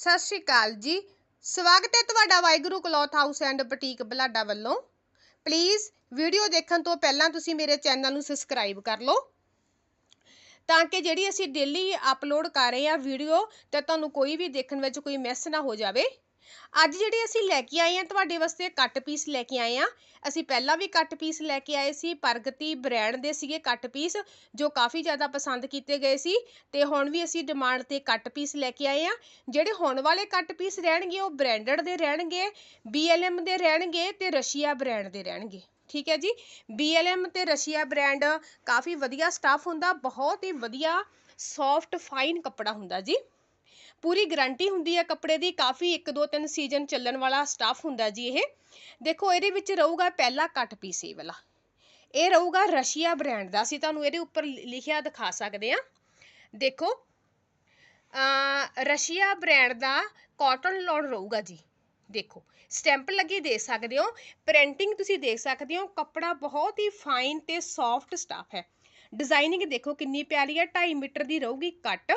ਸਤਿ ਸ਼੍ਰੀ ਅਕਾਲ ਜੀ। ਸਵਾਗਤ ਹੈ ਤੁਹਾਡਾ Waheguru cloth house and boutique Balada ਵੱਲੋਂ। ਪਲੀਜ਼ ਵੀਡੀਓ ਦੇਖਣ ਤੋਂ ਪਹਿਲਾਂ ਤੁਸੀਂ ਮੇਰੇ ਚੈਨਲ ਨੂੰ ਸਬਸਕ੍ਰਾਈਬ ਕਰ ਲਓ। ਤਾਂ ਕਿ ਜਿਹੜੀ ਅਸੀਂ ਡੇਲੀ ਅਪਲੋਡ ਕਰ ਰਹੇ ਹਾਂ ਵੀਡੀਓ, ਤੇ ਤੁਹਾਨੂੰ ਕੋਈ ਵੀ ਦੇਖਣ ਵਿੱਚ ਕੋਈ ਮਿਸ ਨਾ ਹੋ ਜਾਵੇ। ਅੱਜ ਜਿਹੜੇ ਅਸੀਂ ਲੈ ਕੇ ਆਏ ਹਾਂ ਤੁਹਾਡੇ ਵਾਸਤੇ ਕੱਟ ਪੀਸ ਲੈ ਕੇ ਆਏ ਹਾਂ ਅਸੀਂ ਪਹਿਲਾਂ ਵੀ ਕੱਟ ਪੀਸ ਲੈ ਕੇ ਆਏ ਸੀ, ਪ੍ਰਗਤੀ ਬ੍ਰਾਂਡ ਦੇ ਸੀਗੇ ਕੱਟ ਪੀਸ ਜੋ ਕਾਫੀ ਜ਼ਿਆਦਾ ਪਸੰਦ ਕੀਤੇ ਗਏ ਸੀ। ਤੇ ਹੁਣ ਵੀ ਅਸੀਂ ਡਿਮਾਂਡ ਤੇ ਕੱਟ ਪੀਸ ਲੈ ਕੇ ਆਏ ਹਾਂ ਜਿਹੜੇ ਹੁਣ ਵਾਲੇ ਕੱਟ ਪੀਸ ਰਹਿਣਗੇ, ਉਹ ਬ੍ਰਾਂਡਡ ਦੇ ਰਹਿਣਗੇ BLM ਦੇ ਰਹਿਣਗੇ ਤੇ ਰਸ਼ੀਆ ਬ੍ਰਾਂਡ ਦੇ ਰਹਿਣਗੇ। ਠੀਕ ਹੈ ਜੀ? BLM ਤੇ ਰਸ਼ੀਆ ਬ੍ਰਾਂਡ ਕਾਫੀ ਵਧੀਆ ਸਟਾਫ ਹੁੰਦਾ, ਬਹੁਤ ਹੀ ਵਧੀਆ ਸੌਫਟ ਫਾਈਨ ਕੱਪੜਾ ਹੁੰਦਾ ਜੀ। ਪੂਰੀ ਗਾਰੰਟੀ ਹੁੰਦੀ ਹੈ ਕੱਪੜੇ ਦੀ, ਕਾਫੀ 1 2 3 ਸੀਜ਼ਨ ਚੱਲਣ ਵਾਲਾ ਸਟਾਫ ਹੁੰਦਾ ਜੀ ਇਹ। ਦੇਖੋ, ਇਹਦੇ ਵਿੱਚ ਰਹੂਗਾ ਪਹਿਲਾ ਕੱਟ ਪੀਸ ਇਹ ਵਾਲਾ। ਇਹ ਰਹੂਗਾ ਰਸ਼ੀਆ ਬ੍ਰਾਂਡ ਦਾ, ਅਸੀਂ ਤੁਹਾਨੂੰ ਇਹਦੇ ਉੱਪਰ ਲਿਖਿਆ ਦਿਖਾ ਸਕਦੇ ਹਾਂ। ਦੇਖੋ ਰਸ਼ੀਆ ਬ੍ਰਾਂਡ ਦਾ ਕਾਟਨ ਲੋਨ ਰਹੂਗਾ ਜੀ। ਦੇਖੋ ਸਟੈਂਪ ਲੱਗੀ ਦੇਖ ਸਕਦੇ ਹੋ। ਪ੍ਰਿੰਟਿੰਗ ਤੁਸੀਂ ਦੇਖ ਸਕਦੇ ਹੋ, ਕੱਪੜਾ ਬਹੁਤ ਹੀ ਫਾਈਨ ਤੇ ਸੌਫਟ ਸਟਾਫ ਹੈ। ਡਿਜ਼ਾਈਨਿੰਗ ਦੇਖੋ ਕਿੰਨੀ ਪਿਆਰੀ ਹੈ 2.5 ਮੀਟਰ ਦੀ ਰਹੂਗੀ ਕੱਟ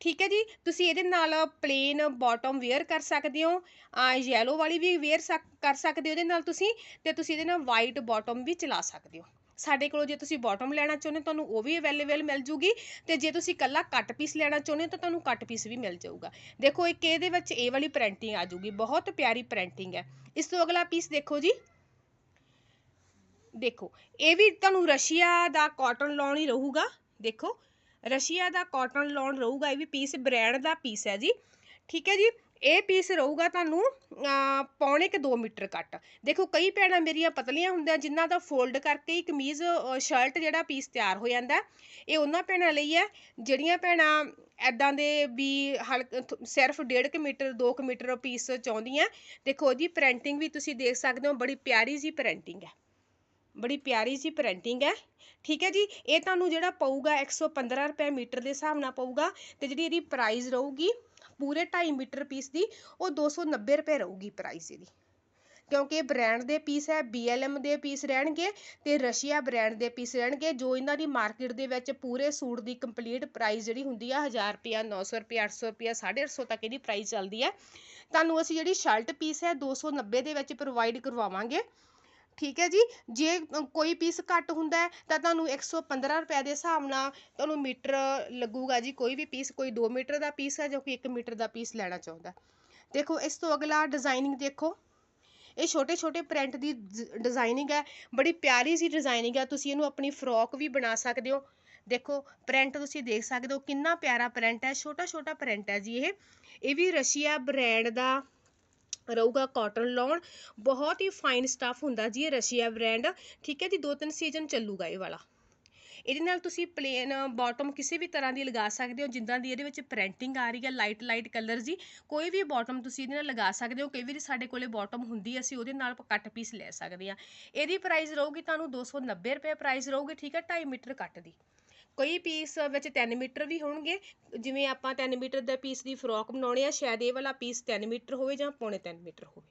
ਠੀਕ ਹੈ ਜੀ? ਤੁਸੀਂ ਇਹਦੇ ਨਾਲ ਪਲੇਨ ਬਾਟਮ ਵੇਅਰ ਕਰ ਸਕਦੇ ਹੋ ਯੈਲੋ ਵਾਲੀ ਵੀ ਵੇਅਰ ਕਰ ਸਕਦੇ ਹੋ ਇਹਦੇ ਨਾਲ ਤੁਸੀਂ, ਤੇ ਤੁਸੀਂ ਇਹਦੇ ਨਾਲ ਵਾਈਟ ਬਾਟਮ ਵੀ ਚਲਾ ਸਕਦੇ ਹੋ। ਸਾਡੇ ਕੋਲੋਂ ਜੇ ਤੁਸੀਂ ਬਾਟਮ ਲੈਣਾ ਚਾਹੁੰਦੇ ਹੋ, ਤੁਹਾਨੂੰ ਉਹ ਵੀ ਅਵੇਲੇਬਲ ਮਿਲ ਜੂਗੀ, ਤੇ ਜੇ ਤੁਸੀਂ ਕੱਲਾ ਕੱਟ ਪੀਸ ਲੈਣਾ ਚਾਹੁੰਦੇ ਹੋ, ਤਾਂ ਤੁਹਾਨੂੰ ਕੱਟ ਪੀਸ ਵੀ ਮਿਲ ਜਾਊਗਾ। ਦੇਖੋ, ਇੱਕ ਇਹਦੇ ਵਿੱਚ ਇਹ ਵਾਲੀ ਪ੍ਰਿੰਟਿੰਗ ਆ ਜੂਗੀ, ਬਹੁਤ ਪਿਆਰੀ ਪ੍ਰਿੰਟਿੰਗ ਹੈ। ਇਸ ਤੋਂ ਅਗਲਾ ਪੀਸ ਦੇਖੋ ਜੀ। ਦੇਖੋ, ਇਹ ਵੀ ਤੁਹਾਨੂੰ ਰਸ਼ੀਆ ਦਾ ਕਾਟਨ ਲਾਉਣ ਹੀ ਰਹੂਗਾ। ਦੇਖੋ ਰਸ਼ੀਆ ਦਾ ਕਾਟਨ ਲੋਨ ਰਹੂਗਾ, ਇਹ ਵੀ ਪੀਸ ਬ੍ਰੈਂਡ ਦਾ ਪੀਸ ਹੈ ਜੀ। ਠੀਕ ਹੈ ਜੀ, ਇਹ ਪੀਸ ਰਹੂਗਾ ਤੁਹਾਨੂੰ ਪੌਣੇ ਕਿ 2 ਮੀਟਰ ਕੱਟ ਦੇਖੋ, ਕਈ ਭੈਣਾਂ ਮੇਰੀਆਂ ਪਤਲੀਆਂ ਹੁੰਦੀਆਂ, ਜਿਨ੍ਹਾਂ ਦਾ ਫੋਲਡ ਕਰਕੇ ਹੀ ਕਮੀਜ਼ ਸ਼ਰਟ ਜਿਹੜਾ ਪੀਸ ਤਿਆਰ ਹੋ ਜਾਂਦਾ, ਇਹ ਉਹਨਾਂ ਭੈਣਾਂ ਲਈ ਹੈ। ਜਿਹੜੀਆਂ ਭੈਣਾਂ ਐਦਾਂ ਦੇ ਵੀ ਹਲਕ ਸਿਰਫ 1.5 ਮੀਟਰ 2 ਮੀਟਰ ਪੀਸ ਚਾਹੁੰਦੀਆਂ, ਦੇਖੋ ਉਹਦੀ ਪ੍ਰਿੰਟਿੰਗ ਵੀ ਤੁਸੀਂ ਦੇਖ ਸਕਦੇ ਹੋ, ਬੜੀ ਪਿਆਰੀ ਜੀ ਪ੍ਰਿੰਟਿੰਗ ਹੈ। ਬੜੀ ਪਿਆਰੀ ਜੀ ਪ੍ਰਿੰਟਿੰਗ ਹੈ। ਠੀਕ ਹੈ ਜੀ, ਇਹ ਤੁਹਾਨੂੰ ਜਿਹੜਾ ਪਊਗਾ 115 ਰੁਪਏ ਮੀਟਰ ਦੇ ਹਿਸਾਬ ਨਾਲ ਪਊਗਾ ਤੇ ਜਿਹੜੀ ਇਹਦੀ ਪ੍ਰਾਈਸ ਰਹੂਗੀ ਪੂਰੇ 2.5 ਮੀਟਰ ਪੀਸ ਦੀ, ਉਹ 290 ਰੁਪਏ ਰਹੂਗੀ ਪ੍ਰਾਈਸ ਇਹਦੀ। ਕਿਉਂਕਿ ਇਹ ਬ੍ਰਾਂਡ ਦੇ ਪੀਸ ਹੈ BLM ਦੇ ਪੀਸ ਰਹਿਣਗੇ ਤੇ ਰਸ਼ੀਆ ਬ੍ਰਾਂਡ ਦੇ ਪੀਸ ਰਹਿਣਗੇ, ਜੋ ਇਹਨਾਂ ਦੀ ਮਾਰਕੀਟ ਦੇ ਵਿੱਚ ਪੂਰੇ ਸੂਟ ਦੀ ਕੰਪਲੀਟ ਪ੍ਰਾਈਸ ਜਿਹੜੀ ਹੁੰਦੀ ਆ 1000 ਰੁਪਿਆ 900 ਰੁਪਿਆ 800 ਰੁਪਿਆ 850 ਤੱਕ ਇਹਦੀ ਪ੍ਰਾਈਸ ਚੱਲਦੀ ਹੈ। ਤੁਹਾਨੂੰ ਅਸੀਂ ਜਿਹੜੀ ਸ਼ਰਟ ਪੀਸ ਹੈ 290 ਦੇ ਵਿੱਚ ਪ੍ਰੋਵਾਈਡ ਕਰਵਾਵਾਂਗੇ। ਠੀਕ ਹੈ ਜੀ? ਜੇ ਕੋਈ ਪੀਸ ਘੱਟ ਹੁੰਦਾ ਤਾਂ ਤੁਹਾਨੂੰ 115 ਰੁਪਏ ਦੇ ਹਿਸਾਬ ਨਾਲ ਤੁਹਾਨੂੰ ਮੀਟਰ ਲੱਗੂਗਾ ਜੀ। ਕੋਈ ਵੀ ਪੀਸ ਕੋਈ 2 ਮੀਟਰ ਦਾ ਪੀਸ ਹੈ ਜਾਂ ਕੋਈ 1 ਮੀਟਰ ਦਾ ਪੀਸ ਲੈਣਾ ਚਾਹੁੰਦਾ ਦੇਖੋ, ਇਸ ਤੋਂ ਅਗਲਾ ਡਿਜ਼ਾਈਨਿੰਗ ਦੇਖੋ। ਇਹ ਛੋਟੇ ਛੋਟੇ ਪ੍ਰਿੰਟ ਦੀ ਡਿਜ਼ਾਈਨਿੰਗ ਹੈ। ਬੜੀ ਪਿਆਰੀ ਸੀ ਡਿਜ਼ਾਈਨਿੰਗ ਹੈ। ਤੁਸੀਂ ਇਹਨੂੰ ਆਪਣੀ ਫਰੋਕ ਵੀ ਬਣਾ ਸਕਦੇ ਹੋ। ਦੇਖੋ ਪ੍ਰਿੰਟ ਤੁਸੀਂ ਦੇਖ ਸਕਦੇ ਹੋ ਕਿੰਨਾ ਪਿਆਰਾ ਪ੍ਰਿੰਟ ਹੈ। ਛੋਟਾ ਛੋਟਾ ਪ੍ਰਿੰਟ ਹੈ ਜੀ ਇਹ। ਇਹ ਵੀ ਰਸ਼ੀਆ ਬ੍ਰਾਂਡ ਦਾ ਰਹੂਗਾ ਕਾਟਨ ਲੋਨ ਬਹੁਤ ਹੀ ਫਾਈਨ ਸਟੱਫ ਹੁੰਦਾ ਜੀ ਇਹ ਰਸ਼ੀਆ ਬ੍ਰਾਂਡ ਠੀਕ ਹੈ ਜੀ, ਦੋ ਤਿੰਨ ਸੀਜ਼ਨ ਚੱਲੂਗਾ ਇਹ ਵਾਲਾ। ਇਹਦੇ ਨਾਲ ਤੁਸੀਂ ਪਲੇਨ ਬਾਟਮ ਕਿਸੇ ਵੀ ਤਰ੍ਹਾਂ ਦੀ ਲਗਾ ਸਕਦੇ ਹੋ, ਜਿੱਦਾਂ ਦੀ ਇਹਦੇ ਵਿੱਚ ਪ੍ਰਿੰਟਿੰਗ ਆ ਰਹੀ ਹੈ ਲਾਈਟ ਲਾਈਟ ਕਲਰ ਜੀ। ਕੋਈ ਵੀ ਬਾਟਮ ਤੁਸੀਂ ਇਹਦੇ ਨਾਲ ਲਗਾ ਸਕਦੇ ਹੋ, ਕਈ ਵਾਰੀ ਸਾਡੇ ਕੋਲੇ ਬਾਟਮ ਹੁੰਦੀ ਅਸੀਂ ਉਹਦੇ ਨਾਲ ਕੱਟ ਪੀਸ ਲੈ ਸਕਦੇ ਹਾਂ ਇਹਦੀ ਪ੍ਰਾਈਸ ਰਹੂਗੀ ਤੁਹਾਨੂੰ 290 ਰੁਪਏ ਪ੍ਰਾਈਸ ਰਹੂਗੀ, ਠੀਕ ਹੈ 2.5 ਮੀਟਰ ਕੱਟ ਦੀ। ਕਈ ਪੀਸ ਵਿੱਚ ਤਿੰਨ ਮੀਟਰ ਵੀ ਹੋਣਗੇ, ਜਿਵੇਂ ਆਪਾਂ ਤਿੰਨ ਮੀਟਰ ਦੇ ਪੀਸ ਦੀ ਫਰੋਕ ਬਣਾਉਣੇ ਆ, ਸ਼ਾਇਦ ਇਹ ਵਾਲਾ ਪੀਸ ਤਿੰਨ ਮੀਟਰ ਹੋਵੇ ਜਾਂ ਪੌਣੇ ਤਿੰਨ ਮੀਟਰ ਹੋਵੇ।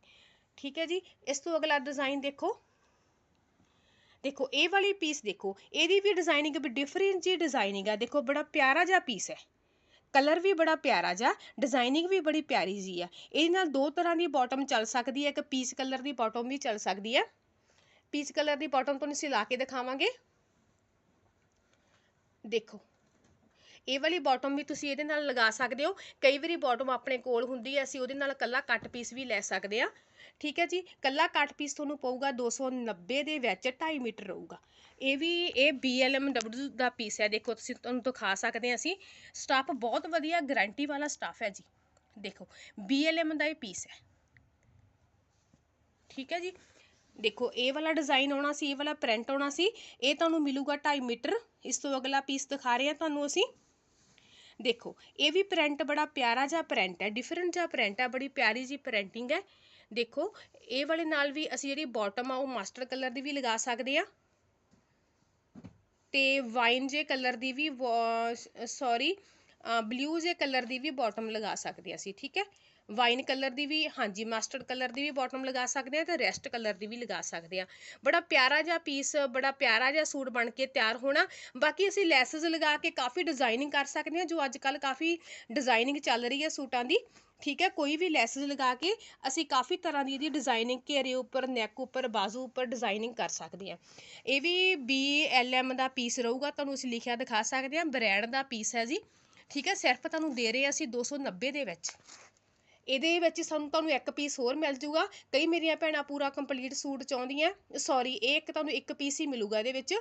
ਠੀਕ ਹੈ ਜੀ? ਇਸ ਤੋਂ ਅਗਲਾ ਡਿਜ਼ਾਈਨ ਦੇਖੋ। ਦੇਖੋ, ਇਹ ਵਾਲੀ ਪੀਸ ਦੇਖੋ, ਇਹਦੀ ਵੀ ਡਿਜ਼ਾਈਨਿੰਗ ਵੀ ਡਿਫਰੈਂਟ ਜੀ ਡਿਜ਼ਾਈਨਿੰਗ ਆ। ਦੇਖੋ, ਬੜਾ ਪਿਆਰਾ ਜਿਹਾ ਪੀਸ ਹੈ। ਕਲਰ ਵੀ ਬੜਾ ਪਿਆਰਾ ਜਿਹਾ ਡਿਜ਼ਾਈਨਿੰਗ ਵੀ ਬੜੀ ਪਿਆਰੀ ਜੀ ਆ। ਇਹਦੇ ਨਾਲ ਦੋ ਤਰ੍ਹਾਂ ਦੀ ਬਾਟਮ ਚੱਲ ਸਕਦੀ ਹੈ, ਇੱਕ ਪੀਸ ਕਲਰ ਦੀ ਬਾਟਮ ਵੀ ਚੱਲ ਸਕਦੀ ਹੈ। ਪੀਸ ਕਲਰ ਦੀ ਬਾਟਮ ਤੁਹਾਨੂੰ ਸਿਲਾ ਕੇ ਦਿਖਾਵਾਂਗੇ। ਦੇਖੋ। ਇਹ ਵਾਲੀ ਬਾਟਮ ਵੀ ਤੁਸੀਂ ਇਹਦੇ ਨਾਲ ਲਗਾ ਸਕਦੇ ਹੋ। ਕਈ ਵਾਰੀ ਬਾਟਮ ਆਪਣੇ ਕੋਲ ਹੁੰਦੀ ਹੈ, ਅਸੀਂ ਉਹਦੇ ਨਾਲ ਕੱਲਾ ਕੱਟ ਪੀਸ ਵੀ ਲੈ ਸਕਦੇ ਆ ਠੀਕ ਹੈ ਜੀ? ਕੱਲਾ ਕੱਟ ਪੀਸ ਤੁਹਾਨੂੰ ਪਊਗਾ 290 ਦੇ ਵਿੱਚ 2.5 ਮੀਟਰ ਰਹੂਗਾ। ਇਹ ਵੀ, ਇਹ BLMW ਦਾ ਪੀਸ ਹੈ। ਦੇਖੋ, ਤੁਸੀਂ ਤੁਹਾਨੂੰ ਦਿਖਾ ਸਕਦੇ ਹਾਂ ਅਸੀਂ। ਸਟਾਫ ਬਹੁਤ ਵਧੀਆ ਗਾਰੰਟੀ ਵਾਲਾ ਸਟਾਫ ਹੈ ਜੀ। ਦੇਖੋ BLM ਦਾ ਇਹ ਪੀਸ ਹੈ। ਠੀਕ ਹੈ ਜੀ? ਦੇਖੋ, ਇਹ ਵਾਲਾ ਡਿਜ਼ਾਈਨ ਆਉਣਾ ਸੀ, ਇਹ ਵਾਲਾ ਪ੍ਰਿੰਟ ਆਉਣਾ ਸੀ, ਇਹ ਤੁਹਾਨੂੰ ਮਿਲੂਗਾ 2.5 ਮੀਟਰ। ਇਸ ਤੋਂ ਅਗਲਾ ਪੀਸ ਦਿਖਾ ਰਹੇ ਹਾਂ ਤੁਹਾਨੂੰ ਅਸੀਂ। ਦੇਖੋ, ਇਹ ਵੀ ਪ੍ਰਿੰਟ ਬੜਾ ਪਿਆਰਾ ਜਿਹਾ ਪ੍ਰਿੰਟ ਹੈ ਡਿਫਰੈਂਟ ਜਿਹਾ ਪ੍ਰਿੰਟ ਹੈ, ਬੜੀ ਪਿਆਰੀ ਜੀ ਪ੍ਰਿੰਟਿੰਗ ਹੈ। ਦੇਖੋ, ਇਹ ਵਾਲੇ ਨਾਲ ਵੀ ਅਸੀਂ ਜਿਹੜੀ ਬਾਟਮ ਆ, ਉਹ ਮਾਸਟਰ ਕਲਰ ਦੀ ਵੀ ਲਗਾ ਸਕਦੇ ਆ ਤੇ ਵਾਈਨ ਜੇ ਕਲਰ ਦੀ ਵੀ ਸੌਰੀ ਬਲੂ ਜੇ ਕਲਰ ਦੀ ਵੀ ਬਾਟਮ ਲਗਾ ਸਕਦੇ ਹਾਂ ਅਸੀਂ, ਠੀਕ ਹੈ? ਵਾਈਨ ਕਲਰ ਦੀ ਵੀ, ਹਾਂਜੀ ਮਸਟਰਡ ਕਲਰ ਦੀ ਵੀ ਬਾਟਮ ਲਗਾ ਸਕਦੇ ਆ ਤੇ ਰੈਸਟ ਕਲਰ ਦੀ ਵੀ ਲਗਾ ਸਕਦੇ ਆ ਬੜਾ ਪਿਆਰਾ ਜਿਹਾ ਪੀਸ ਬੜਾ ਪਿਆਰਾ ਜਿਹਾ ਸੂਟ ਬਣ ਕੇ ਤਿਆਰ ਹੋਣਾ। ਬਾਕੀ ਅਸੀਂ ਲੈਸਸ ਲਗਾ ਕੇ ਕਾਫੀ ਡਿਜ਼ਾਈਨਿੰਗ ਕਰ ਸਕਦੇ ਆ ਜੋ ਅੱਜ ਕੱਲ ਕਾਫੀ ਡਿਜ਼ਾਈਨਿੰਗ ਚੱਲ ਰਹੀ ਹੈ ਸੂਟਾਂ ਦੀ। ਠੀਕ ਹੈ, ਕੋਈ ਵੀ ਲੈਸਸ ਲਗਾ ਕੇ ਅਸੀਂ ਕਾਫੀ ਤਰ੍ਹਾਂ ਦੀ ਇਹਦੀ ਡਿਜ਼ਾਈਨਿੰਗ ਘੇਰੇ ਉੱਪਰ ਨੈਕ ਉੱਪਰ, ਬਾਜ਼ੂ ਉੱਪਰ ਡਿਜ਼ਾਈਨਿੰਗ ਕਰ ਸਕਦੇ ਆ ਇਹ ਵੀ ਬੀ ਐਲ ਐਮ ਦਾ ਪੀਸ ਰਹੂਗਾ, ਤੁਹਾਨੂੰ ਅਸੀਂ ਲਿਖਿਆ ਦਿਖਾ ਸਕਦੇ ਆ ਬ੍ਰੈਂਡ ਦਾ ਪੀਸ ਹੈ ਜੀ। ਠੀਕ ਹੈ, ਸਿਰਫ ਤੁਹਾਨੂੰ ਦੇ ਰਹੇ ਹਾਂ ਅਸੀਂ 290 ਦੇ ਵਿੱਚ। ਇਹਦੇ ਵਿੱਚ ਸਾਨੂੰ ਤੁਹਾਨੂੰ ਇੱਕ ਪੀਸ ਹੋਰ ਮਿਲ ਜੂਗਾ। ਕਈ ਮੇਰੀਆਂ ਭੈਣਾਂ ਪੂਰਾ ਕੰਪਲੀਟ ਸੂਟ ਚਾਹੁੰਦੀਆਂ। ਸੌਰੀ ਇਹ ਇੱਕ ਤੁਹਾਨੂੰ ਇੱਕ ਪੀਸ ਹੀ ਮਿਲੂਗਾ ਇਹਦੇ ਵਿੱਚ।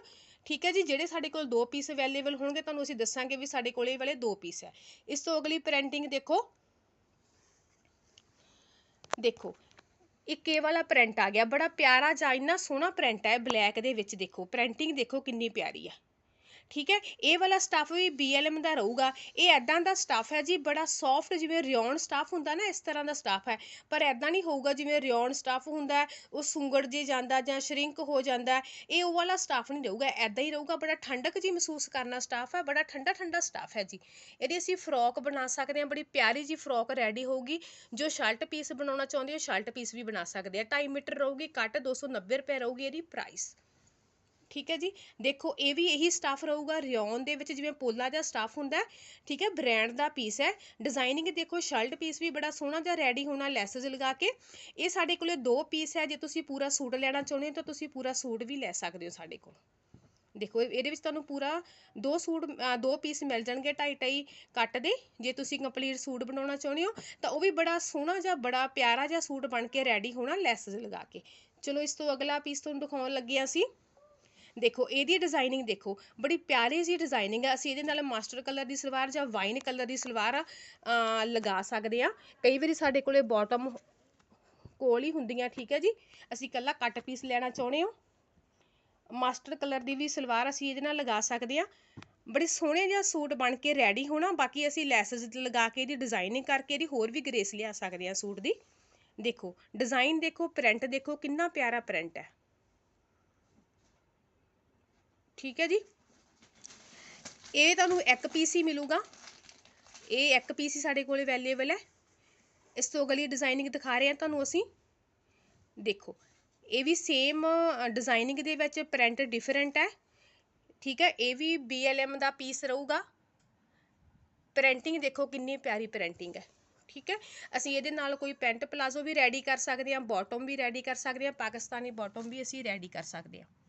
ਠੀਕ ਹੈ ਜੀ, ਜਿਹੜੇ ਸਾਡੇ ਕੋਲ ਦੋ ਪੀਸ ਅਵੇਲੇਬਲ ਹੋਣਗੇ, ਤੁਹਾਨੂੰ ਅਸੀਂ ਦੱਸਾਂਗੇ ਵੀ ਸਾਡੇ ਕੋਲ ਇਹ ਵਾਲੇ ਦੋ ਪੀਸ ਹੈ। ਇਸ ਤੋਂ ਅਗਲੀ ਪ੍ਰਿੰਟਿੰਗ ਦੇਖੋ। ਦੇਖੋ, ਇੱਕ ਇਹ ਵਾਲਾ ਪ੍ਰਿੰਟ ਆ ਗਿਆ। ਬੜਾ ਪਿਆਰਾ ਜਾਂ ਇੰਨਾ ਸੋਹਣਾ ਪ੍ਰਿੰਟ ਹੈ ਬਲੈਕ ਦੇ ਵਿੱਚ ਦੇਖੋ। ਪ੍ਰਿੰਟਿੰਗ ਦੇਖੋ ਕਿੰਨੀ ਪਿਆਰੀ ਹੈ। ਠੀਕ ਹੈ? ਇਹ ਵਾਲਾ ਸਟੱਫ ਵੀ BLM ਦਾ ਰਹੂਗਾ। ਇਹ ਐਦਾਂ ਦਾ ਸਟੱਫ ਹੈ ਜੀ, ਬੜਾ ਸੌਫਟ ਜਿਵੇਂ ਰਿਓਨ ਸਟੱਫ ਹੁੰਦਾ ਨਾ, ਇਸ ਤਰ੍ਹਾਂ ਦਾ ਸਟੱਫ ਹੈ। ਪਰ ਐਦਾਂ ਨਹੀਂ ਹੋਊਗਾ ਜਿਵੇਂ ਰਿਓਨ ਸਟੱਫ ਹੁੰਦਾ ਉਹ ਸੁੰਗੜ ਜੇ ਜਾਂਦਾ ਜਾਂ ਸ਼ਰਿੰਕ ਹੋ ਜਾਂਦਾ ਇਹ ਉਹ ਵਾਲਾ ਸਟੱਫ ਨਹੀਂ ਰਹੂਗਾ। ਐਦਾਂ ਹੀ ਰਹੂਗਾ, ਬੜਾ ਠੰਡਕ ਜੀ ਮਹਿਸੂਸ ਕਰਨਾ ਸਟਾਫ ਹੈ, ਬੜਾ ਠੰਡਾ ਠੰਡਾ ਸਟੱਫ ਹੈ ਜੀ। ਇਹਦੀ ਅਸੀਂ ਫਰੋਕ ਬਣਾ ਸਕਦੇ ਹਾਂ, ਬੜੀ ਪਿਆਰੀ ਜੀ ਫਰੋਕ ਰੈਡੀ ਹੋਊਗੀ। ਜੋ ਸ਼ਰਟ ਪੀਸ ਬਣਾਉਣਾ ਚਾਹੁੰਦੇ ਹੋ ਸ਼ਰਟ ਪੀਸ ਵੀ ਬਣਾ ਸਕਦੇ ਆ। 2.5 ਮੀਟਰ ਰਹੂਗੀ ਕੱਟ 290 ਰੁਪਏ ਰਹੂਗੀ ਇਹਦੀ ਪ੍ਰਾਈਸ ਠੀਕ ਹੈ ਜੀ। ਦੇਖੋ, ਇਹ ਵੀ ਇਹੀ ਸਟਾਫ ਰਹੂਗਾ, ਰਿਓਨ ਦੇ ਵਿੱਚ ਜਿਵੇਂ ਪੋਲਾ ਜਿਹਾ ਸਟਾਫ ਹੁੰਦਾ ਠੀਕ ਹੈ ਬ੍ਰਾਂਡ ਦਾ ਪੀਸ ਹੈ। ਡਿਜ਼ਾਈਨਿੰਗ ਦੇਖੋ ਸ਼ਰਟ ਪੀਸ ਵੀ ਬੜਾ ਸੋਹਣਾ ਜਿਹਾ ਰੈਡੀ ਹੋਣਾ, ਲੈਸਸ ਲਗਾ ਕੇ, ਇਹ ਸਾਡੇ ਕੋਲੇ ਦੋ ਪੀਸ ਹੈ। ਜੇ ਤੁਸੀਂ ਪੂਰਾ ਸੂਟ ਲੈਣਾ ਚਾਹੁੰਦੇ ਹੋ ਤਾਂ ਤੁਸੀਂ ਪੂਰਾ ਸੂਟ ਵੀ ਲੈ ਸਕਦੇ ਹੋ ਸਾਡੇ ਕੋਲ। ਦੇਖੋ ਇਹਦੇ ਵਿੱਚ ਤੁਹਾਨੂੰ ਪੂਰਾ ਦੋ ਸੂਟ ਦੋ ਪੀਸ ਮਿਲ ਜਾਣਗੇ ਢਾਈ ਢਾਈ ਕੱਟ ਦੇ। ਜੇ ਤੁਸੀਂ ਕੰਪਲੀਟ ਸੂਟ ਬਣਾਉਣਾ ਚਾਹੁੰਦੇ ਹੋ ਤਾਂ ਉਹ ਵੀ ਬੜਾ ਸੋਹਣਾ ਜਿਹਾ ਬੜਾ ਪਿਆਰਾ ਜਿਹਾ ਸੂਟ ਬਣ ਕੇ ਰੈਡੀ ਹੋਣਾ, ਲੈਸਸ ਲਗਾ ਕੇ। ਚਲੋ, ਇਸ ਤੋਂ ਅਗਲਾ ਪੀਸ ਤੁਹਾਨੂੰ ਦਿਖਾਉਣ ਲੱਗੇ ਅਸੀਂ। ਦੇਖੋ, ਇਹਦੀ ਡਿਜ਼ਾਈਨਿੰਗ ਦੇਖੋ, ਬੜੀ ਪਿਆਰੀ ਜੀ ਡਿਜ਼ਾਈਨਿੰਗ ਹੈ ਅਸੀਂ ਇਹਦੇ ਨਾਲ ਮਾਸਟਰ ਕਲਰ ਦੀ ਸਲਵਾਰ ਜਾਂ ਵਾਈਨ ਕਲਰ ਦੀ ਸਲਵਾਰ ਲਗਾ ਸਕਦੇ ਆ। ਕਈ ਵਾਰੀ ਸਾਡੇ ਕੋਲੇ ਬਾਟਮ ਕੋਲ ਹੀ ਹੁੰਦੀਆਂ, ਠੀਕ ਹੈ ਜੀ? ਅਸੀਂ ਇਕੱਲਾ ਕੱਟ ਪੀਸ ਲੈਣਾ ਚਾਹੁੰਦੇ ਹੋ। ਮਾਸਟਰ ਕਲਰ ਦੀ ਵੀ ਸਲਵਾਰ ਅਸੀਂ ਇਹਦੇ ਨਾਲ ਲਗਾ ਸਕਦੇ ਆ। ਬੜੇ ਸੋਹਣੇ ਜਿਹਾ ਸੂਟ ਬਣ ਕੇ ਰੈਡੀ ਹੋਣਾ। ਬਾਕੀ ਅਸੀਂ ਲੈਸਸ ਲਗਾ ਕੇ ਇਹਦੀ ਡਿਜ਼ਾਈਨਿੰਗ ਕਰਕੇ ਇਹਦੀ ਹੋਰ ਵੀ ਗ੍ਰੇਸ ਲਿਆ ਸਕਦੇ ਆ ਸੂਟ ਦੀ। ਦੇਖੋ ਡਿਜ਼ਾਈਨ ਦੇਖੋ ਪ੍ਰਿੰਟ ਦੇਖੋ, ਕਿੰਨਾ ਪਿਆਰਾ ਪ੍ਰਿੰਟ ਹੈ। ਠੀਕ ਹੈ ਜੀ। ਇਹ ਤੁਹਾਨੂੰ ਇੱਕ ਪੀਸ ਹੀ ਮਿਲੂਗਾ। ਇਹ ਇੱਕ ਪੀਸ ਹੀ ਸਾਡੇ ਕੋਲ ਅਵੇਲੇਬਲ ਹੈ। ਇਸ ਤੋਂ ਅਗਲੀ ਡਿਜ਼ਾਈਨਿੰਗ ਦਿਖਾ ਰਹੇ ਹਾਂ ਤੁਹਾਨੂੰ ਅਸੀਂ। ਦੇਖੋ, ਇਹ ਵੀ ਸੇਮ ਡਿਜ਼ਾਈਨਿੰਗ ਦੇ ਵਿੱਚ ਪ੍ਰਿੰਟ ਡਿਫਰੈਂਟ ਹੈ। ਠੀਕ ਹੈ, ਇਹ ਵੀ BLM ਦਾ ਪੀਸ ਰਹੂਗਾ। ਪ੍ਰਿੰਟਿੰਗ ਦੇਖੋ ਕਿੰਨੀ ਪਿਆਰੀ ਪ੍ਰਿੰਟਿੰਗ ਹੈ। ਠੀਕ ਹੈ, ਅਸੀਂ ਇਹਦੇ ਨਾਲ ਕੋਈ ਪੈਂਟ ਪਲਾਜ਼ੋ ਵੀ ਰੈਡੀ ਕਰ ਸਕਦੇ ਹਾਂ ਬਾਟਮ ਵੀ ਰੈਡੀ ਕਰ ਸਕਦੇ ਹਾਂ, ਪਾਕਿਸਤਾਨੀ ਬਾਟਮ ਵੀ ਅਸੀਂ ਰੈਡੀ ਕਰ ਸਕਦੇ ਹਾਂ।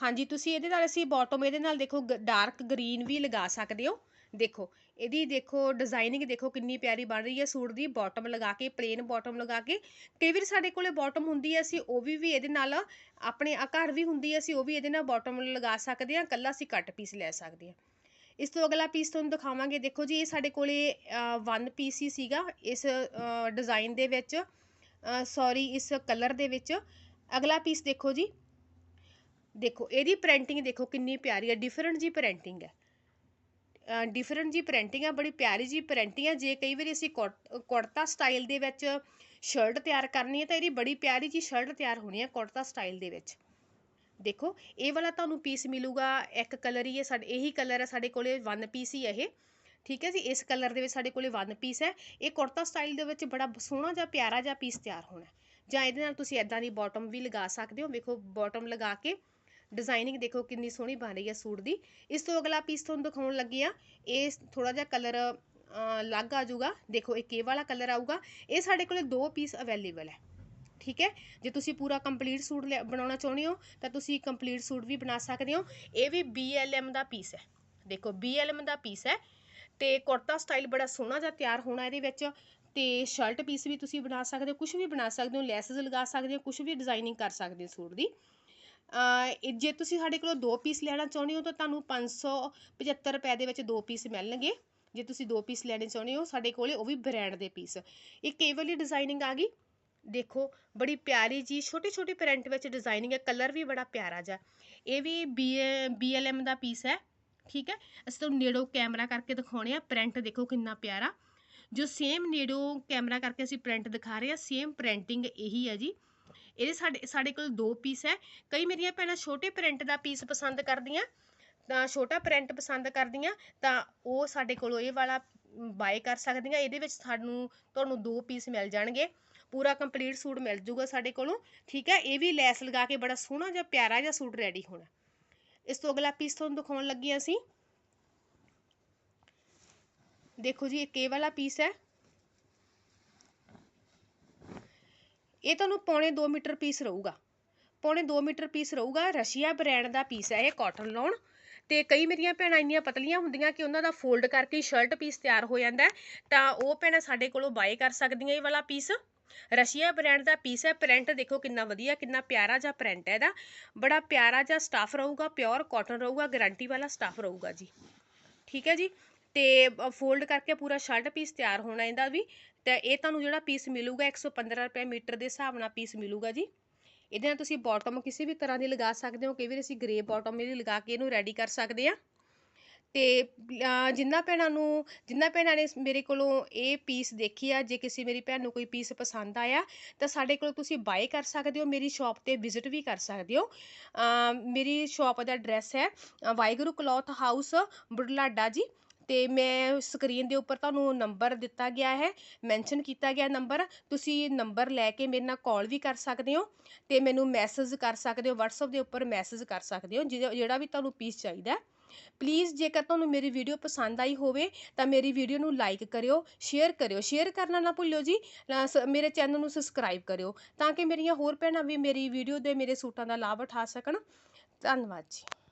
ਹਾਂਜੀ, ਤੁਸੀਂ ਇਹਦੇ ਨਾਲ ਅਸੀਂ ਬੋਟਮ ਇਹਦੇ ਨਾਲ ਦੇਖੋ ਡਾਰਕ ਗ੍ਰੀਨ ਵੀ ਲਗਾ ਸਕਦੇ ਹੋ। ਦੇਖੋ, ਇਹਦੀ ਦੇਖੋ ਡਿਜ਼ਾਈਨਿੰਗ ਦੇਖੋ ਕਿੰਨੀ ਪਿਆਰੀ ਬਣ ਰਹੀ ਹੈ ਸੂਟ ਦੀ ਬਾਟਮ ਲਗਾ ਕੇ ਪਲੇਨ ਬਾਟਮ ਲਗਾ ਕੇ। ਕਈ ਵਾਰ ਸਾਡੇ ਕੋਲੇ ਬਾਟਮ ਹੁੰਦੀ ਹੈ ਅਸੀਂ ਉਹ ਵੀ ਵੀ ਇਹਦੇ ਨਾਲ ਆਪਣੇ ਘਰ ਵੀ ਹੁੰਦੀ ਹੈ ਅਸੀਂ ਉਹ ਵੀ ਇਹਦੇ ਨਾਲ ਬਾਟਮ ਲਗਾ ਸਕਦੇ ਹਾਂ, ਕੱਲਾ ਅਸੀਂ ਕੱਟ ਪੀਸ ਲੈ ਸਕਦੇ ਹਾਂ। ਇਸ ਤੋਂ ਅਗਲਾ ਪੀਸ ਤੁਹਾਨੂੰ ਦਿਖਾਵਾਂਗੇ, ਦੇਖੋ ਜੀ, ਇਹ ਸਾਡੇ ਕੋਲੇ ਵਨ ਪੀਸ ਹੀ ਸੀਗਾ ਇਸ ਡਿਜ਼ਾਈਨ ਦੇ ਵਿੱਚ। ਸੌਰੀ ਇਸ ਕਲਰ ਦੇ ਵਿੱਚ। ਅਗਲਾ ਪੀਸ ਦੇਖੋ ਜੀ। ਦੇਖੋ, ਇਹਦੀ ਪ੍ਰਿੰਟਿੰਗ ਦੇਖੋ ਕਿੰਨੀ ਪਿਆਰੀ ਹੈ ਡਿਫਰੈਂਟ ਜੀ ਪ੍ਰਿੰਟਿੰਗ ਹੈ। ਡਿਫਰੈਂਟ ਜੀ ਪ੍ਰਿੰਟਿੰਗ ਹੈ ਬੜੀ ਪਿਆਰੀ ਜੀ ਪ੍ਰਿੰਟਿੰਗ ਹੈ ਜੇ ਕਈ ਵਾਰੀ ਅਸੀਂ ਕੁੜ- ਕੁੜਤਾ ਸਟਾਈਲ ਦੇ ਵਿੱਚ ਸ਼ਰਟ ਤਿਆਰ ਕਰਨੀ ਹੈ, ਤਾਂ ਇਹਦੀ ਬੜੀ ਪਿਆਰੀ ਜੀ ਸ਼ਰਟ ਤਿਆਰ ਹੋਣੀ ਹੈ ਕੁੜਤਾ ਸਟਾਈਲ ਦੇ ਵਿੱਚ। ਦੇਖੋ, ਇਹ ਵਾਲਾ ਤੁਹਾਨੂੰ ਪੀਸ ਮਿਲੂਗਾ, ਇੱਕ ਕਲਰ ਹੀ ਹੈ, ਸਾਡੇ, ਇਹੀ ਕਲਰ ਹੈ, ਸਾਡੇ ਕੋਲੇ ਵਨ ਪੀਸ ਹੀ ਹੈ ਇਹ। ਠੀਕ ਹੈ ਜੀ, ਇਸ ਕਲਰ ਦੇ ਵਿੱਚ ਸਾਡੇ ਕੋਲੇ ਵਨ ਪੀਸ ਹੈ। ਇਹ ਕੁੜਤਾ ਸਟਾਈਲ ਦੇ ਵਿੱਚ ਬੜਾ ਸੋਹਣਾ ਜਿਹਾ, ਪਿਆਰਾ ਜਿਹਾ ਪੀਸ ਤਿਆਰ ਹੋਣਾ ਜਾਂ ਇਹਦੇ ਨਾਲ ਤੁਸੀਂ ਐਦਾਂ ਦੀ ਬਾਟਮ ਵੀ ਲਗਾ ਸਕਦੇ ਹੋ। ਵੇਖੋ ਬਾਟਮ ਲਗਾ ਕੇ ਡਿਜ਼ਾਈਨਿੰਗ ਦੇਖੋ ਕਿੰਨੀ ਸੋਹਣੀ ਬਣ ਰਹੀ ਹੈ ਸੂਟ ਦੀ। ਇਸ ਤੋਂ ਅਗਲਾ ਪੀਸ ਤੁਹਾਨੂੰ ਦਿਖਾਉਣ ਲੱਗੀ ਆ ਇਹ ਥੋੜਾ ਜਿਹਾ ਕਲਰ ਅਲੱਗ ਆ ਜਾਊਗਾ। ਦੇਖੋ ਇੱਕ ਇਹ ਵਾਲਾ ਕਲਰ ਆਊਗਾ। ਇਹ ਸਾਡੇ ਕੋਲੇ ਦੋ ਪੀਸ ਅਵੇਲੇਬਲ ਹੈ। ਠੀਕ ਹੈ? ਜੇ ਤੁਸੀਂ ਪੂਰਾ ਕੰਪਲੀਟ ਸੂਟ ਲਿਆ- ਬਣਾਉਣਾ ਚਾਹੁੰਦੇ ਹੋ, ਤਾਂ ਤੁਸੀਂ ਕੰਪਲੀਟ ਸੂਟ ਵੀ ਬਣਾ ਸਕਦੇ ਹੋ। ਇਹ ਵੀ BLM ਦਾ ਪੀਸ ਹੈ। ਦੇਖੋ BLM ਦਾ ਪੀਸ ਹੈ। ਤੇ ਕੁੜਤਾ ਸਟਾਈਲ ਬੜਾ ਸੋਹਣਾ ਜਿਹਾ ਤਿਆਰ ਹੋਣਾ ਇਹਦੇ ਵਿੱਚ। ਤੇ ਸ਼ਰਟ ਪੀਸ ਵੀ ਤੁਸੀਂ ਬਣਾ ਸਕਦੇ ਹੋ ਕੁਝ ਵੀ ਬਣਾ ਸਕਦੇ ਹੋ, ਲੈਸਸ ਲਗਾ ਸਕਦੇ ਹੋ ਕੁਝ ਵੀ ਡਿਜ਼ਾਈਨਿੰਗ ਕਰ ਸਕਦੇ ਹੋ ਸੂਟ ਦੀ। ਜੇ ਤੁਸੀਂ ਸਾਡੇ ਕੋਲੋਂ ਦੋ ਪੀਸ ਲੈਣਾ ਚਾਹੁੰਦੇ ਹੋ ਤਾਂ ਤੁਹਾਨੂੰ 575 ਰੁਪਏ ਦੇ ਵਿੱਚ ਦੋ ਪੀਸ ਮਿਲਣਗੇ। ਜੇ ਤੁਸੀਂ ਦੋ ਪੀਸ ਲੈਣੇ ਚਾਹੁੰਦੇ ਹੋ, ਸਾਡੇ ਕੋਲੇ ਉਹ ਵੀ ਬ੍ਰਾਂਡ ਦੇ ਪੀਸ ਇਹ ਕੇਵਲ ਹੀ ਡਿਜ਼ਾਈਨਿੰਗ ਆ ਗਈ। ਦੇਖੋ, ਬੜੀ ਪਿਆਰੀ ਜੀ ਛੋਟੀ ਛੋਟੀ ਪ੍ਰਿੰਟ ਵਿੱਚ ਡਿਜ਼ਾਈਨਿੰਗ ਹੈ ਕਲਰ ਵੀ ਬੜਾ ਪਿਆਰਾ ਜਿਹਾ। ਇਹ ਵੀ ਬੀ BLM ਦਾ ਪੀਸ ਹੈ, ਠੀਕ ਹੈ? ਅਸੀਂ ਤੁਹਾਨੂੰ ਨੇੜੋਂ ਕੈਮਰਾ ਕਰਕੇ ਦਿਖਾਉਣੇ ਆ ਪ੍ਰਿੰਟ ਦੇਖੋ ਕਿੰਨਾ ਪਿਆਰਾ। ਜੋ ਸੇਮ ਨੇੜੋਂ ਕੈਮਰਾ ਕਰਕੇ ਅਸੀਂ ਪ੍ਰਿੰਟ ਦਿਖਾ ਰਹੇ ਹਾਂ ਸੇਮ ਪ੍ਰਿੰਟਿੰਗ ਇਹੀ ਹੈ ਜੀ। ਇਹਦੇ ਸਾਡੇ ਸਾਡੇ ਕੋਲ ਦੋ ਪੀਸ ਹੈ। ਕਈ ਮੇਰੀਆਂ ਭੈਣਾਂ ਛੋਟੇ ਪ੍ਰਿੰਟ ਦਾ ਪੀਸ ਪਸੰਦ ਕਰਦੀਆਂ, ਤਾਂ ਛੋਟਾ ਪ੍ਰਿੰਟ ਪਸੰਦ ਕਰਦੀਆਂ, ਤਾਂ ਉਹ ਸਾਡੇ ਕੋਲ ਇਹ ਵਾਲਾ ਬਾਏ ਕਰ ਸਕਦੀਆਂ। ਇਹਦੇ ਵਿੱਚ ਸਾਨੂੰ, ਤੁਹਾਨੂੰ ਦੋ ਪੀਸ ਮਿਲ ਜਾਣਗੇ। ਪੂਰਾ ਕੰਪਲੀਟ ਸੂਟ ਮਿਲ ਜੂਗਾ ਸਾਡੇ ਕੋਲੋਂ। ਠੀਕ ਹੈ, ਇਹ ਵੀ ਲੈਸ ਲਗਾ ਕੇ ਬੜਾ ਸੋਹਣਾ ਜਿਹਾ ਪਿਆਰਾ ਜਿਹਾ ਸੂਟ ਰੈਡੀ ਹੋਣਾ। ਇਸ ਤੋਂ ਅਗਲਾ ਪੀਸ ਤੁਹਾਨੂੰ ਦਿਖਾਉਣ ਲੱਗੀ ਅਸੀਂ। ਦੇਖੋ ਜੀ, ਇੱਕ ਇਹ ਵਾਲਾ ਪੀਸ ਹੈ। ਇਹ ਤੁਹਾਨੂੰ ਪੌਣੇ 2 ਮੀਟਰ ਪੀਸ ਰਹੂਗਾ। ਪੌਣੇ 2 ਮੀਟਰ ਪੀਸ ਰਹੂਗਾ, ਰਸ਼ੀਆ ਬ੍ਰਾਂਡ ਦਾ ਪੀਸ ਹੈ ਇਹ ਕਾਟਨ ਲੋਨ ਤੇ ਕਈ ਮੇਰੀਆਂ ਭੈਣਾਂ ਇੰਨੀਆਂ ਪਤਲੀਆਂ ਹੁੰਦੀਆਂ ਕਿ ਉਹਨਾਂ ਦਾ ਫੋਲਡ ਕਰਕੇ ਸ਼ਰਟ ਪੀਸ ਤਿਆਰ ਹੋ ਜਾਂਦਾ ਤਾਂ ਉਹ ਭੈਣਾਂ ਸਾਡੇ ਕੋਲੋਂ ਬਾਏ ਕਰ ਸਕਦੀਆਂ ਇਹ ਵਾਲਾ ਪੀਸ ਰਸ਼ੀਆ ਬ੍ਰਾਂਡ ਦਾ ਪੀਸ ਹੈ ਪ੍ਰਿੰਟ ਦੇਖੋ ਕਿੰਨਾ ਵਧੀਆ, ਕਿੰਨਾ ਪਿਆਰਾ ਜਿਹਾ ਪ੍ਰਿੰਟ ਹੈ ਇਹਦਾ। ਬੜਾ ਪਿਆਰਾ ਜਿਹਾ ਸਟਾਫ ਰਹੂਗਾ ਪਿਓਰ ਕਾਟਨ ਰਹੂਗਾ ਗਾਰੰਟੀ ਵਾਲਾ ਸਟਾਫ ਰਹੂਗਾ ਜੀ। ਠੀਕ ਹੈ ਜੀ? ਅਤੇ ਫੋਲਡ ਕਰਕੇ ਪੂਰਾ ਸ਼ਰਟ ਪੀਸ ਤਿਆਰ ਹੋਣਾ ਇਹਦਾ ਵੀ। ਅਤੇ ਇਹ ਤੁਹਾਨੂੰ ਜਿਹੜਾ ਪੀਸ ਮਿਲੂਗਾ 115 ਰੁਪਏ ਮੀਟਰ ਦੇ ਹਿਸਾਬ ਨਾਲ ਪੀਸ ਮਿਲੂਗਾ ਜੀ। ਇਹਦੇ ਨਾਲ ਤੁਸੀਂ ਬਾਟਮ ਕਿਸੇ ਵੀ ਤਰ੍ਹਾਂ ਦੀ ਲਗਾ ਸਕਦੇ ਹੋ, ਕਈ ਵਾਰ ਅਸੀਂ ਗ੍ਰੇ ਬਾਟਮ ਵੀ ਲਗਾ ਕੇ ਇਹਨੂੰ ਰੈਡੀ ਕਰ ਸਕਦੇ ਹਾਂ। ਤੇ ਅਹ ਜਿਨ੍ਹਾਂ ਭੈਣਾਂ ਨੂੰ ਜਿਨ੍ਹਾਂ ਭੈਣਾਂ ਨੇ ਮੇਰੇ ਕੋਲੋਂ ਇਹ ਪੀਸ ਦੇਖੀ ਆ, ਜੇ ਕਿਸੇ ਮੇਰੀ ਭੈਣ ਨੂੰ ਕੋਈ ਪੀਸ ਪਸੰਦ ਆਇਆ, ਤਾਂ ਸਾਡੇ ਕੋਲ ਤੁਸੀਂ ਬਾਏ ਕਰ ਸਕਦੇ ਹੋ, ਮੇਰੀ ਸ਼ਾਪ ਤੇ ਵਿਜ਼ਿਟ ਵੀ ਕਰ ਸਕਦੇ ਹੋ। ਮੇਰੀ ਸ਼ਾਪ ਦਾ ਐਡਰੈਸ ਹੈ ਵਾਹਿਗੁਰੂ ਕਲੌਥ ਹਾਊਸ, ਬੁਢਲਾਡਾ ਜੀ। ਅਤੇ ਮੈਂ ਸਕਰੀਨ ਦੇ ਉੱਪਰ ਤੁਹਾਨੂੰ ਨੰਬਰ ਦਿੱਤਾ ਗਿਆ ਹੈ ਮੈਨਸ਼ਨ ਕੀਤਾ ਗਿਆ ਨੰਬਰ ਤੁਸੀਂ ਨੰਬਰ ਲੈ ਕੇ ਮੇਰੇ ਨਾਲ ਕੋਲ ਵੀ ਕਰ ਸਕਦੇ ਹੋ ਅਤੇ ਮੈਨੂੰ ਮੈਸੇਜ ਕਰ ਸਕਦੇ ਹੋ ਵਟਸਐਪ ਦੇ ਉੱਪਰ ਮੈਸੇਜ ਕਰ ਸਕਦੇ ਹੋ, ਜਿਹਦਾ- ਜਿਹੜਾ ਵੀ ਤੁਹਾਨੂੰ ਪੀਸ ਚਾਹੀਦਾ ਪਲੀਜ਼ ਜੇਕਰ ਤੁਹਾਨੂੰ ਮੇਰੀ ਵੀਡੀਓ ਪਸੰਦ ਆਈ ਹੋਵੇ, ਤਾਂ ਮੇਰੀ ਵੀਡੀਓ ਨੂੰ ਲਾਈਕ ਕਰਿਓ ਸ਼ੇਅਰ ਕਰਿਓ ਸ਼ੇਅਰ ਕਰਨਾ ਨਾ ਭੁੱਲਿਓ ਜੀ ਸ- ਮੇਰੇ ਚੈਨਲ ਨੂੰ ਸਬਸਕ੍ਰਾਈਬ ਕਰਿਓ, ਤਾਂ ਕਿ ਮੇਰੀਆਂ ਹੋਰ ਭੈਣਾਂ ਵੀ ਮੇਰੀ ਵੀਡੀਓ ਦੇ ਮੇਰੇ ਸੂਟਾਂ ਦਾ ਲਾਭ ਉਠਾ ਸਕਣ। ਧੰਨਵਾਦ ਜੀ।